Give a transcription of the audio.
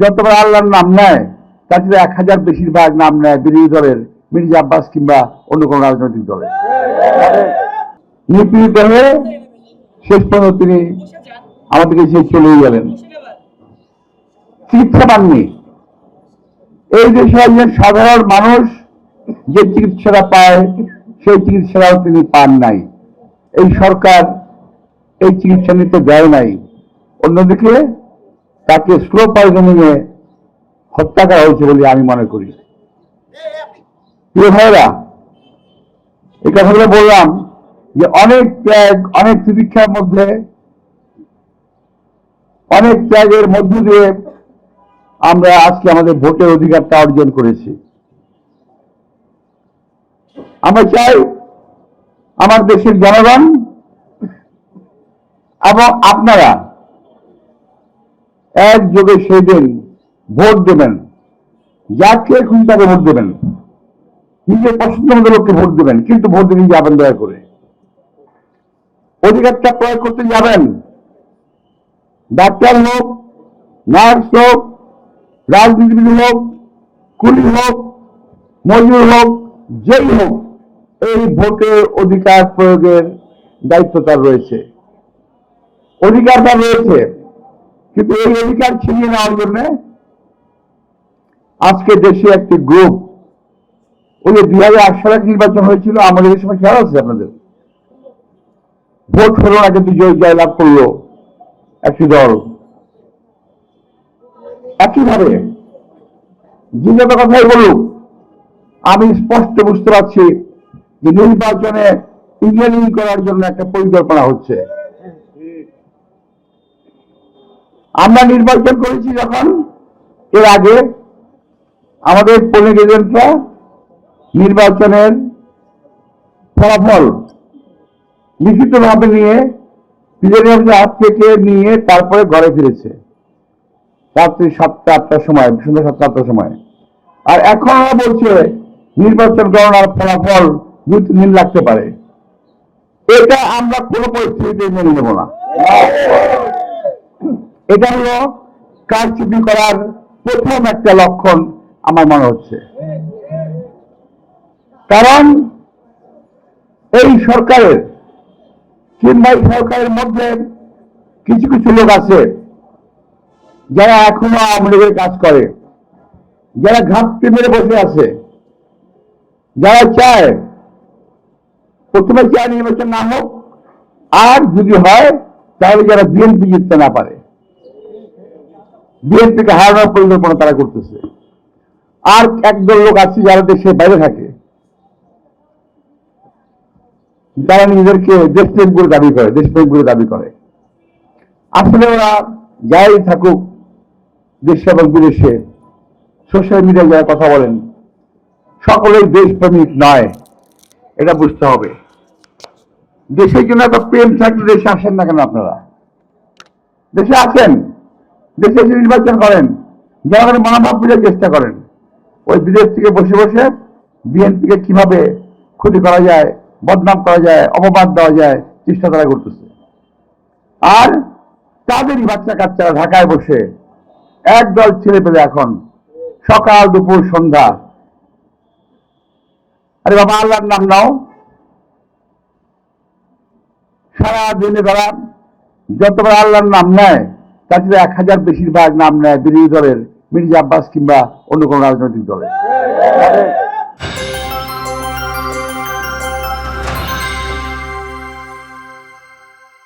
যতবার আল্লাহর নাম নেয়, তার চেয়ে এক হাজার বেশিরভাগ নাম নেয় বিরোধী দলের, মির্জা আব্বাস কিংবা অন্য কোনো রাজনৈতিক দলের। নিপীড়িত হয়ে শেষ পর্যন্ত তিনি আমাদেরকে সে চলেই গেলেন। চিকিৎসা পাননি। এই দেশে একজন সাধারণ মানুষ যে চিকিৎসাটা পায়, সেই চিকিৎসাটাও তিনি পান নাই। এই সরকার এই চিকিৎসা নিতে দেয় নাই। অন্যদিকে তাকে স্লো পয়জনিং এ হত্যা করা হয়েছে বলে আমি মনে করি। প্রিয় ভাইরা এই কথাগুলো বললাম যে অনেক ত্যাগ, অনেক চিকিৎসার মধ্যে, অনেক ত্যাগের মধ্য দিয়ে আমরা আজকে আমাদের ভোটের অধিকারটা অর্জন করেছি। আমরা চাই আমার দেশের জনগণ এবং আপনারা একযোগে সেই দিন ভোট দেবেন। যাকে খুশি তাকে ভোট দেবেন। নিজের পছন্দ মতো লোককে ভোট দেবেন, কিন্তু ভোট দিতে যাবেন দয়া করে। অধিকারটা প্রয়োগ করতে যাবেন। ডাক্তার হোক, নার্স হোক, রাজনীতিবিদ হোক, কুলি হোক, মজুর হোক, যেই হোক, এই ভোটের অধিকার প্রয়োগের দায়িত্ব তার রয়েছে। অধিকার তার রয়েছে। কিন্তু এই অধিকার ছিনিয়ে নেওয়ার জন্য আজকে দেশে একটি গ্রুপ ওই যে দুই হাজার নির্বাচন হয়েছিল, আমাদের সময় খেয়াল আছে আপনাদের? ভোট হলো না কিন্তু জয় জয়লাভ করল একটি দল। একইভাবে যে কথাই বলুক আমি স্পষ্ট বুঝতে পারছি যে নির্বাচনে ইঞ্জিনিয়ারিং করার জন্য একটা পরিকল্পনা হচ্ছে। আমরা নির্বাচন করেছি যখন, এর আগে আমাদের পোলিং এজেন্টরা নির্বাচনের ফলাফল লিখিতভাবে নিয়ে প্রিজাইডিং হাত থেকে নিয়ে তারপরে ঘরে ফিরেছে। রাত্রি সাতটা আটটার সময়, সন্ধ্যা সাতটা আটটার সময়। আর এখন বলছে, নির্বাচন গণনার ফলাফল দুই তিন দিন লাগতে পারে। এটা আমরা কোনো পরিস্থিতিতে মেনে নেব না। এটা হলো কারচুপি করার প্রথম একটা লক্ষণ আমার মনে হচ্ছে। কারণ এই সরকারের কিংবা এই সরকারের মধ্যে কিছু কিছু লোক আছে যারা এখনও আওয়ামী লীগের কাজ করে, যারা ঘাপটি মেরে বসে আছে, যারা চায় প্রথমে চায় নির্বাচন না হোক, আর যদি হয় তাহলে যারা বিএনপি জিততে না পারে। বিএনপিকে হারানোর পরিকল্পনা তারা করতেছে। আর একদল লোক আছে যারা দেশের বাইরে থাকে। যারা নিজেদেরকে দেশপ্রেম করে দাবি করে, দেশপ্রেম করে দাবি করে। আসলে ওরা যাই থাকুক, দেশে এবং বিদেশে, সোশ্যাল মিডিয়ায় যারা কথা বলেন, সকলেই দেশপ্রেমিক নয়, এটা বুঝতে হবে। দেশের জন্য একটা প্রেম থাকলে দেশে আসেন না কেন আপনারা? দেশে আসেন। দেশে এসে নির্বাচন করেন, জনগণের মনোভাব বুঝার চেষ্টা করেন। ওই বিদেশ থেকে বসে বসে বিএনপিকে কীভাবে ক্ষতি করা যায়, বদনাম করা যায়, অপবাদ দেওয়া যায়, চেষ্টা তারা করতেছে। আর তাদেরই বাচ্চা কাচ্চারা ঢাকায় বসে একদল ছেলে পেলে এখন সকাল দুপুর সন্ধ্যা। আরে বাবা, আল্লাহর নাম নাও। সারা দিনে তারা যতবার আল্লাহর নাম নেয় তার এক হাজার বেশিরভাগ নাম নেয় বিরোধী দলের, মির্জা আব্বাস কিংবা অন্য কোনো রাজনৈতিক দলের।